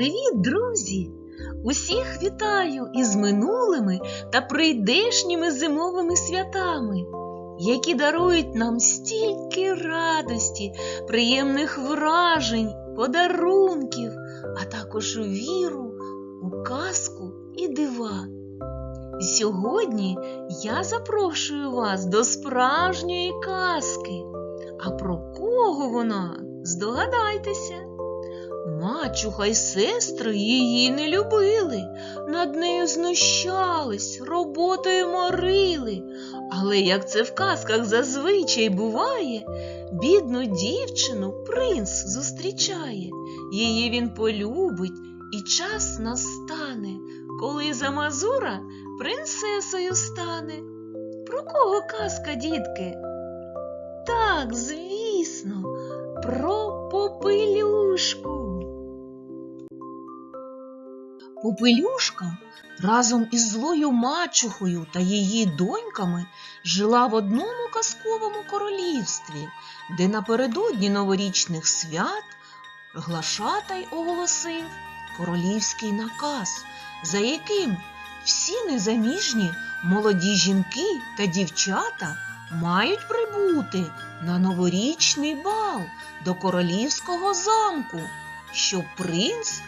Привіт, друзі! Усіх вітаю із минулими та прийдешніми зимовими святами, які дарують нам стільки радості, приємних вражень, подарунків, а також віру у казку і дива. Сьогодні я запрошую вас до справжньої казки. А про кого вона? Здогадайтеся. Мачуха й сестри її не любили, над нею знущались, роботою морили. Але як це в казках зазвичай буває, бідну дівчину принц зустрічає. Її він полюбить, і час настане, коли замазура принцесою стане. Про кого казка, дітки? Так, звісно, про попелюшку. Попелюшка разом із злою мачухою та її доньками жила в одному казковому королівстві, де напередодні новорічних свят глашатай оголосив королівський наказ, за яким всі незаміжні молоді жінки та дівчата мають прибути на новорічний бал до королівського замку, щоб принц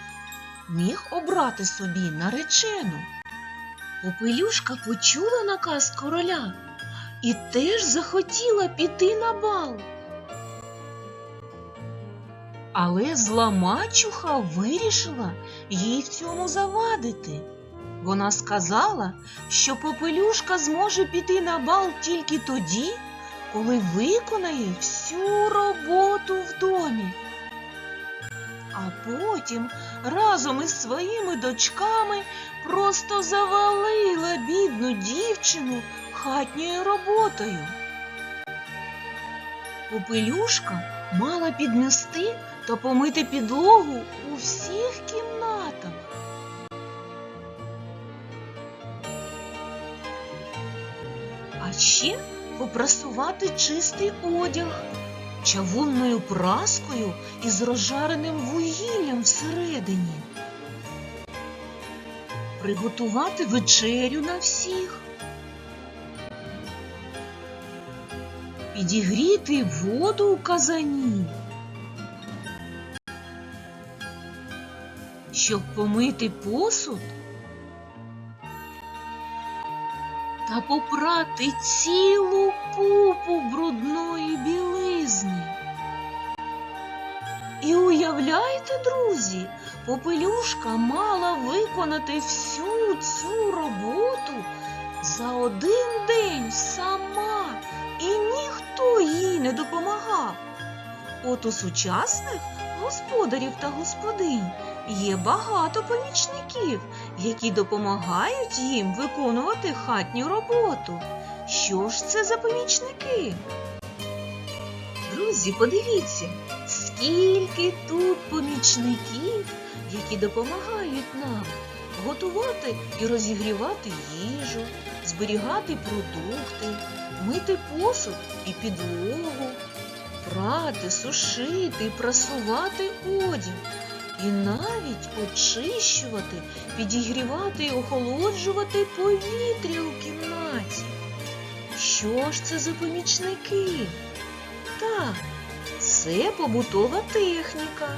міг обрати собі наречену. Попелюшка почула наказ короля і теж захотіла піти на бал. Але зла мачуха вирішила їй в цьому завадити. Вона сказала, що попелюшка зможе піти на бал тільки тоді, коли виконає всю роботу в домі. А потім разом із своїми дочками просто завалила бідну дівчину хатньою роботою. Попелюшка мала піднести та помити підлогу у всіх кімнатах. Ще попрасувати чистий одяг чавунною праскою із розжареним вугіллям всередині. Приготувати вечерю на всіх. Підігріти воду у казані. Щоб помити посуд та попрати цілу купу брудної білизни. І уявляєте, друзі, попелюшка мала виконати всю цю роботу за один день сама, і ніхто їй не допомагав. От у сучасних господарів та господинь є багато помічників, які допомагають їм виконувати хатню роботу. Що ж це за помічники? Друзі, подивіться, скільки тут помічників, які допомагають нам готувати і розігрівати їжу, зберігати продукти, мити посуд і підлогу, прати, сушити, прасувати одяг. І навіть очищувати, підігрівати і охолоджувати повітря у кімнаті. Що ж це за помічники? Так, це побутова техніка.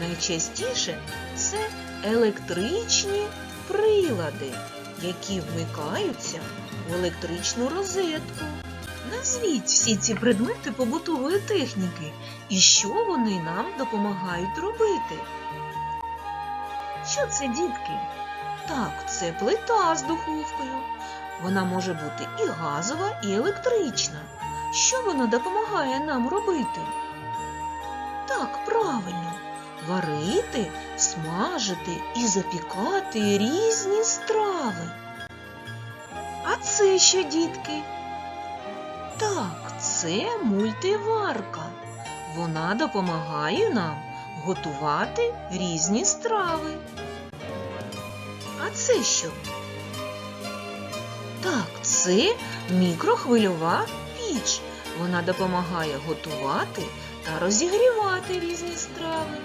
Найчастіше це електричні прилади, які вмикаються в електричну розетку. Назвіть всі ці предмети побутової техніки і що вони нам допомагають робити. Що це, дітки? Так, це плита з духовкою. Вона може бути і газова, і електрична. Що вона допомагає нам робити? Так, правильно, варити, смажити і запікати різні страви. А це що, дітки? Так, це мультиварка. Вона допомагає нам готувати різні страви. Це що? Так, це мікрохвильова піч. Вона допомагає готувати та розігрівати різні страви.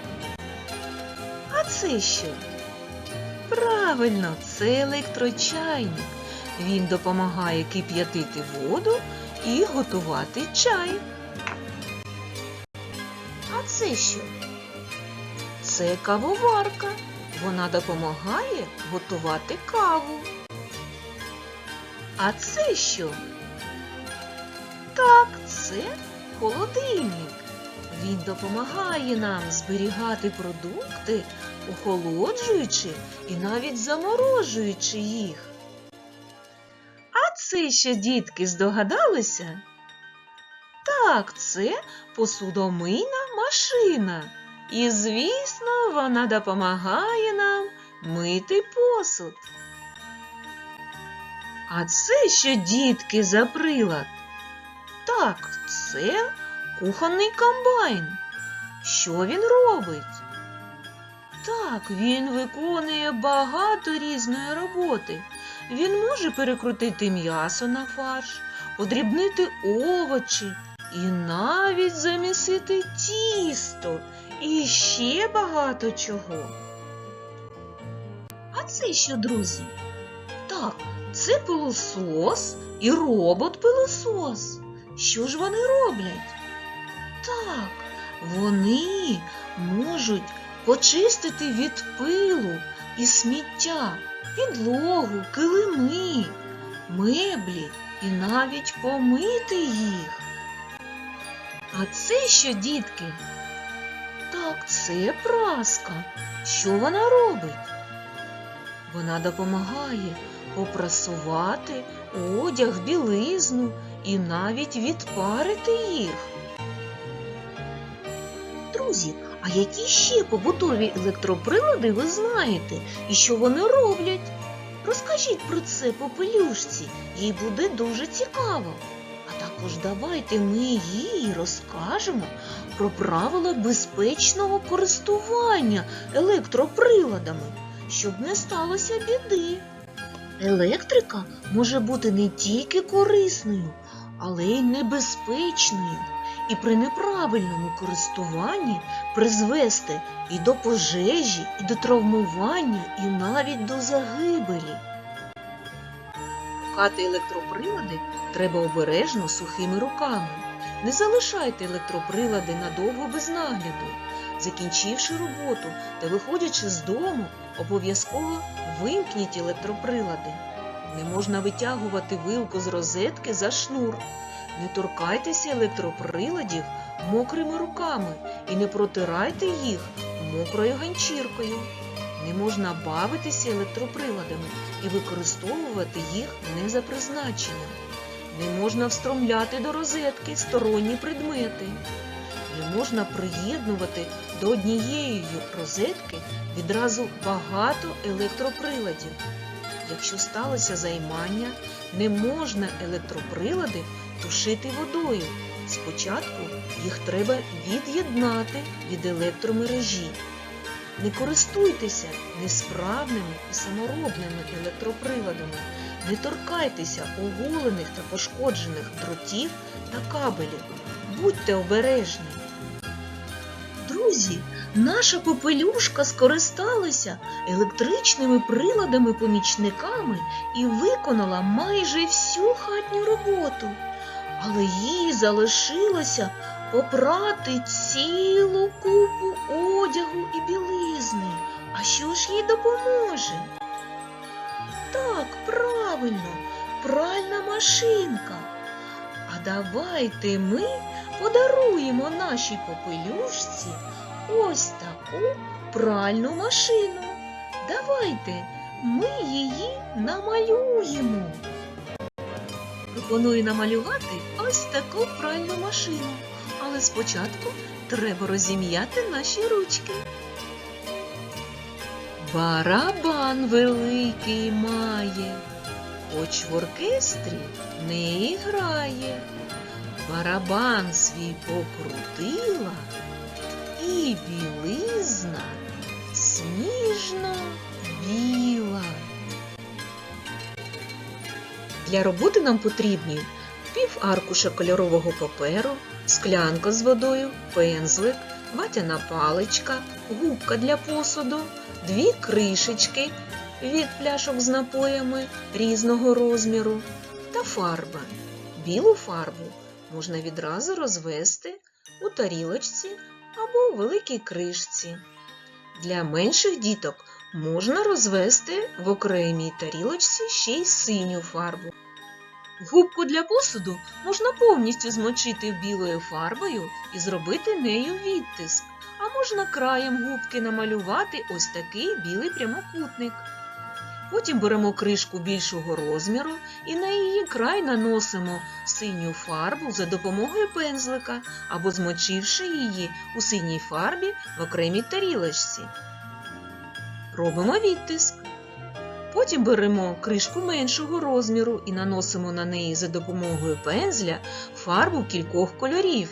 А це що? Правильно, це електрочайник. Він допомагає кип'ятити воду і готувати чай. А це що? Це кавоварка. Вона допомагає готувати каву. А це що? Так, це холодильник. Він допомагає нам зберігати продукти, охолоджуючи і навіть заморожуючи їх. А це що, дітки, здогадалися? Так, це посудомийна машина. І, звісно, вона допомагає нам мити посуд. А це що, дітки, за прилад? Так, це кухонний комбайн. Що він робить? Так, він виконує багато різної роботи. Він може перекрутити м'ясо на фарш, подрібнити овочі і навіть замісити тісто і ще багато чого. А це що, друзі? Так, це пилосос і робот-пилосос. Що ж вони роблять? Так, вони можуть почистити від пилу і сміття підлогу, килими, меблі і навіть помити їх. А це що, дітки? Так, це праска. Що вона робить? Вона допомагає попрасувати одяг, білизну і навіть відпарити їх. Друзі, а які ще побутові електроприлади ви знаєте і що вони роблять? Розкажіть про це попелюшці, їй буде дуже цікаво. А також давайте ми їй розкажемо про правила безпечного користування електроприладами, щоб не сталося біди. Електрика може бути не тільки корисною, але й небезпечною, і при неправильному користуванні призвести і до пожежі, і до травмування, і навіть до загибелі. Пхати електроприлади треба обережно сухими руками. Не залишайте електроприлади надовго без нагляду. Закінчивши роботу та виходячи з дому, обов'язково вимкніть електроприлади. Не можна витягувати вилку з розетки за шнур. Не торкайтеся електроприладів мокрими руками і не протирайте їх мокрою ганчіркою. Не можна бавитися електроприладами і використовувати їх не за призначенням. Не можна встромляти до розетки сторонні предмети. Не можна приєднувати до однієї розетки відразу багато електроприладів. Якщо сталося займання, не можна електроприлади тушити водою. Спочатку їх треба від'єднати від електромережі. Не користуйтеся несправними і саморобними електроприладами. Не торкайтеся оголених та пошкоджених дротів та кабелів. Будьте обережні. Друзі, наша попелюшка скористалася електричними приладами-помічниками і виконала майже всю хатню роботу. Але їй залишилося попрати цілу купу одягу і білизни. А що ж їй допоможе? Так, правильно, пральна машинка. А давайте ми подаруємо нашій попелюшці ось таку пральну машину. Давайте ми її намалюємо. Пропоную намалювати ось таку пральну машину. Але спочатку треба розім'яти наші ручки. Барабан великий має, хоч в оркестрі не грає. Барабан свій покрутила, і білизна сніжно біла. Для роботи нам потрібні аркуша кольорового паперу, склянка з водою, пензлик, ватяна паличка, губка для посуду, дві кришечки від пляшок з напоями різного розміру та фарба. Білу фарбу можна відразу розвести у тарілочці або у великій кришці. Для менших діток можна розвести в окремій тарілочці ще й синю фарбу. Губку для посуду можна повністю змочити білою фарбою і зробити нею відтиск, а можна краєм губки намалювати ось такий білий прямокутник. Потім беремо кришку більшого розміру і на її край наносимо синю фарбу за допомогою пензлика або змочивши її у синій фарбі в окремій тарілочці. Робимо відтиск. Потім беремо кришку меншого розміру і наносимо на неї за допомогою пензля фарбу кількох кольорів.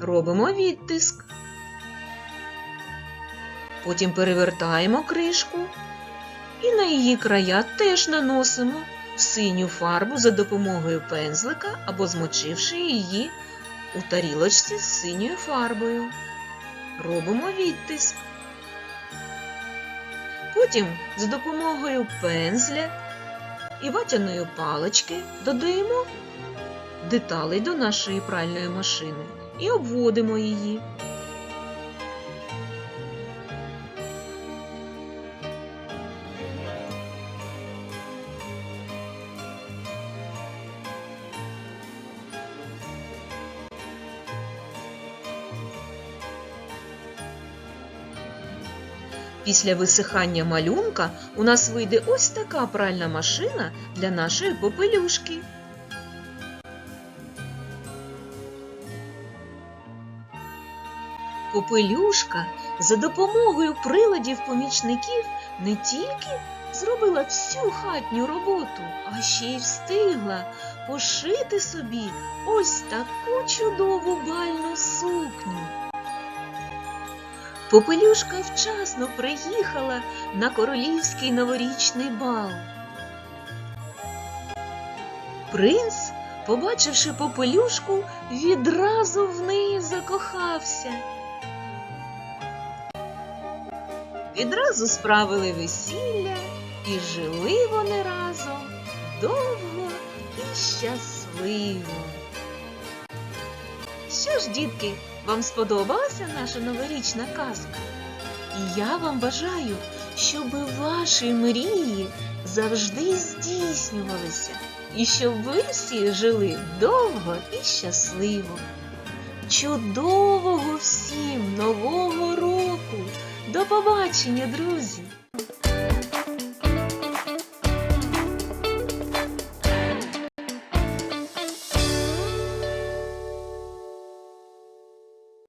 Робимо відтиск. Потім перевертаємо кришку і на її края теж наносимо синю фарбу за допомогою пензлика або змочивши її у тарілочці з синьою фарбою. Робимо відтиск. Потім за допомогою пензля і ватяної палички додаємо деталей до нашої пральної машини і обводимо її. Після висихання малюнка у нас вийде ось така пральна машина для нашої попелюшки. Попелюшка за допомогою приладів помічників не тільки зробила всю хатню роботу, а ще й встигла пошити собі ось таку чудову бальну сукню. Попелюшка вчасно приїхала на королівський новорічний бал. Принц, побачивши попелюшку, відразу в неї закохався. Відразу справили весілля і жили вони разом довго і щасливо. Що ж, дітки, вам сподобалася наша новорічна казка? І я вам бажаю, щоб ваші мрії завжди здійснювалися, і щоб ви всі жили довго і щасливо. Чудового всім нового року! До побачення, друзі!